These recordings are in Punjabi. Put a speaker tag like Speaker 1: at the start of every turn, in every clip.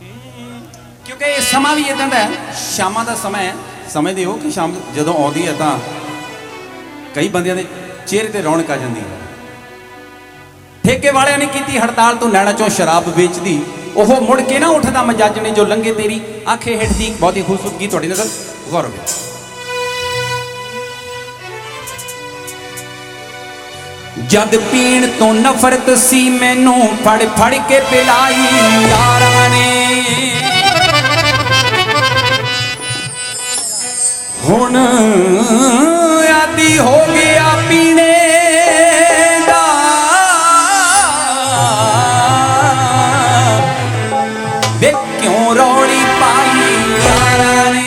Speaker 1: ਕਿਉਂਕਿ ਇਹ ਸਮਾਂ ਵੀ ਇਦਾਂ ਦਾ ਹੈ, ਸ਼ਾਮਾਂ ਦਾ ਸਮਾਂ ਹੈ। ਸਮਝਦੇ ਹੋ ਕਿ ਸ਼ਾਮ ਜਦੋਂ ਆਉਂਦੀ ਹੈ ਤਾਂ ਕਈ ਬੰਦਿਆਂ ਦੇ ਚਿਹਰੇ ਤੇ ਰੌਣਕ ਆ ਜਾਂਦੀ ਹੈ। ਠੇਕੇ ਵਾਲਿਆਂ ਨੇ ਕੀਤੀ ਹੜਤਾਲ ਤੋਂ ਨੈਣਾ ਚੋਂ ਸ਼ਰਾਬ ਵੇਚਦੀ। ਉਹ ਮੁੜ ਕੇ ਨਾ ਉੱਠਦਾ ਮਜੱਜ ਨੇ ਜੋ ਲੰਗੇ ਤੇਰੀ ਆਖੇ ਹੇਠ ਦੀ ਬਹੁਤੀ ਖੂਬਸੂਰਤ ਗੀਤ ਤੁਹਾਡੀ ਨਜ਼ਰ? ਗੌਰ ਵਿੱਚ ਜਦ ਪੀਣ ਤੋਂ ਨਫ਼ਰਤ ਸੀ ਮੈਨੂੰ ਫੜ ਫੜ ਕੇ ਪਿਲਾਈ। ਯਾਰਾਂ ਨੇ ਹੁਣ ਆਦੀ ਹੋ ਗਿਆ ਪੀਣੇ ਦਾ। ਵੇ ਕਿਉਂ ਰੌਲੀ ਪਾਈ ਯਾਰਾਂ ਨੇ?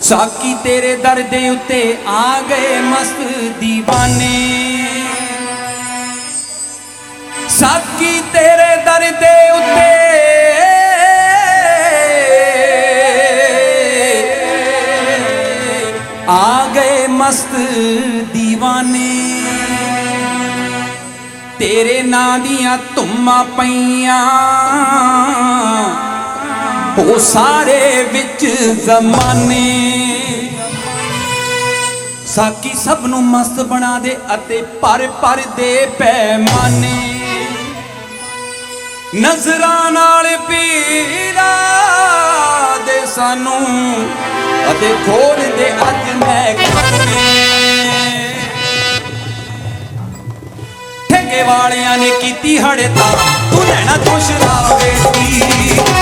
Speaker 1: ਸਾਕੀ ਤੇਰੇ ਦਰ ਦੇ ਉੱਤੇ ਆ ਗਏ ਮਸਤ دیਵਾਨੇ ਸਾਕੀ ਤੇਰੇ ਦਰ ਦੇ ਉੱਤੇ ਆ ਗਏ ਮਸਤ دیਵਾਨੇ ਤੇਰੇ ਨਾਂ ਦੀਆਂ ਧੁੰਮਾਂ ਪਈਆਂ। ਉਹ ਸਾਰੇ ਵਿੱਚ ਜ਼ਮਾਨੇ। ਸਾਕੀ ਸਭ ਨੂੰ ਮਸਤ ਬਣਾ ਦੇ ਅਤੇ ਪਰ ਪਰ ਦੇ ਪੈਮਾਨੇ। ਨਜ਼ਰਾਂ ਨਾਲ ਪੀਰਾ ਦੇ ਸਾਨੂੰ। ਅਤੇ ਖੋਲ ਦੇ ਅੱਜ ਮੈਂ ਠੇਕੇ ਵਾਲਿਆਂ ਨੇ ਕੀਤੀ ਹੜਤਾ ਤੂੰ ਲੈਣਾ ਤੂੰ ਸ਼ਰਾਬ ਵੇਚਦੀ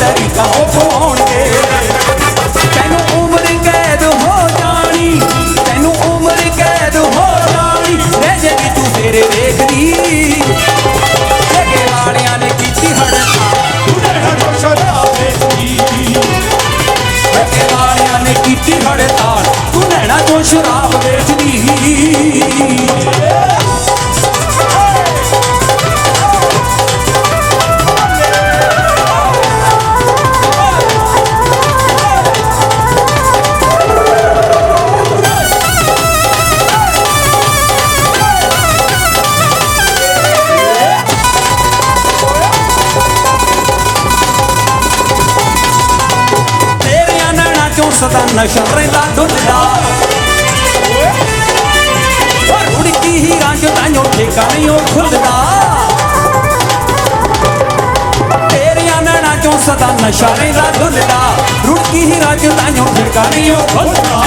Speaker 1: ਤਰੀਕਾ ਉਹ ਪਵਾਉਣਗੇ ਤੈਨੂੰ ਉਮਰ ਕੈਦ ਹੋ ਜਾਣੀ, ਤੈਨੂੰ ਉਮਰ ਕੈਦ ਹੋ ਜਾਣੀ, ਰਹਿ ਜੇਗੀ ਤੂੰ ਫੇਰੇ ਵੇਖਦੀ। ਠੇਕੇ ਵਾਲਿਆਂ ਨੇ ਕੀਤੀ ਹੜਤਾਲ ਠੇਕੇ ਵਾਲਿਆਂ ਨੇ ਕੀਤੀ ਹੜਤਾਲ, ਤੂੰ ਨੈਣਾ ਤੋਂ ਸ਼ਰਾਬ ਵੇਚਦੀ ਸਦਾ ਨਸ਼ਾ ਰਹਿੰਦਾ ਡੁੱਲਦਾ। ਉਹ ਰੁੜਕੀ ਹੀ ਰਾਂਝ ਤਾਈਓ ਠੇਕਾ ਖੁੱਲਦਾ। ਤੇਰੀਆਂ ਨੈਣਾ ਚੋਂ ਸਦਾ ਨਸ਼ਾ ਦਾ ਡੁੱਲਦਾ। ਰੁੜਕੀ ਹੀ ਰਾਂਝ ਤਾਈਓ ਠੇਕਾ ਖੁੱਲਦਾ।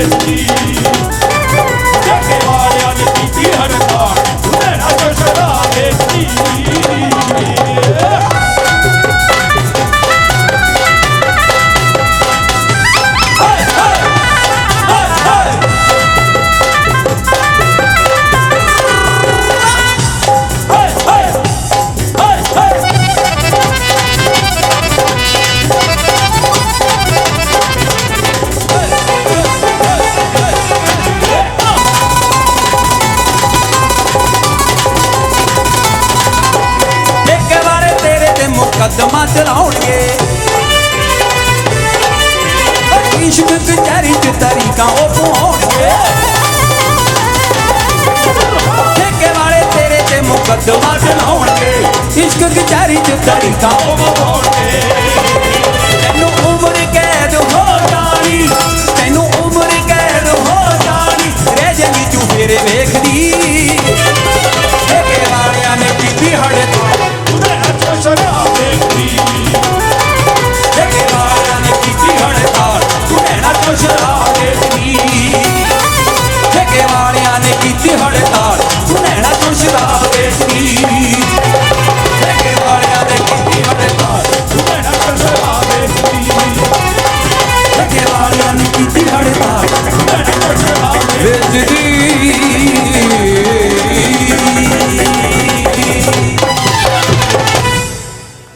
Speaker 1: destino. ਕਦਮਾਂ ਚਲਾਉਣਗੇ ਇਸ਼ਕ ਕਚਹਿਰੀ ਚ ਤਰੀਕਾ ਉਹ ਪਹੁੰਚੇ ਠੇਕੇ ਵਾਲੇ ਤੇਰੇ ਤੇ ਮੁਕੱਦਮਾ ਚਲਾਉਣਗੇ ਇਸ਼ਕ ਕਚਹਿਰੀ ਚ ਤਰੀਕਾ ਉਹ ਪਹੁੰਚੇ ਨੇ ਕੀਤੀ ਹੜਤਾਲ। ਸੁਨਹਿਣਾ ਤੂੰ ਸ਼ਰਾਬ ਵੇਚਦੀ ਲੱਗੇ ਵਾਲਿਆਂ ਨੇ ਕੀਤੀ ਹੜਤਾਲ। ਸੁਨਹਿਣਾ ਤੂੰ ਸ਼ਰਾਬ ਵੇਚਦੀ ਲੱਗੇ ਵਾਲਿਆਂ ਨੇ ਕੀਤੀ ਹੜਤਾਲ। ਸੁਨਹਿਣਾ ਤੂੰ ਸ਼ਰਾਬ ਵੇਚਦੀ।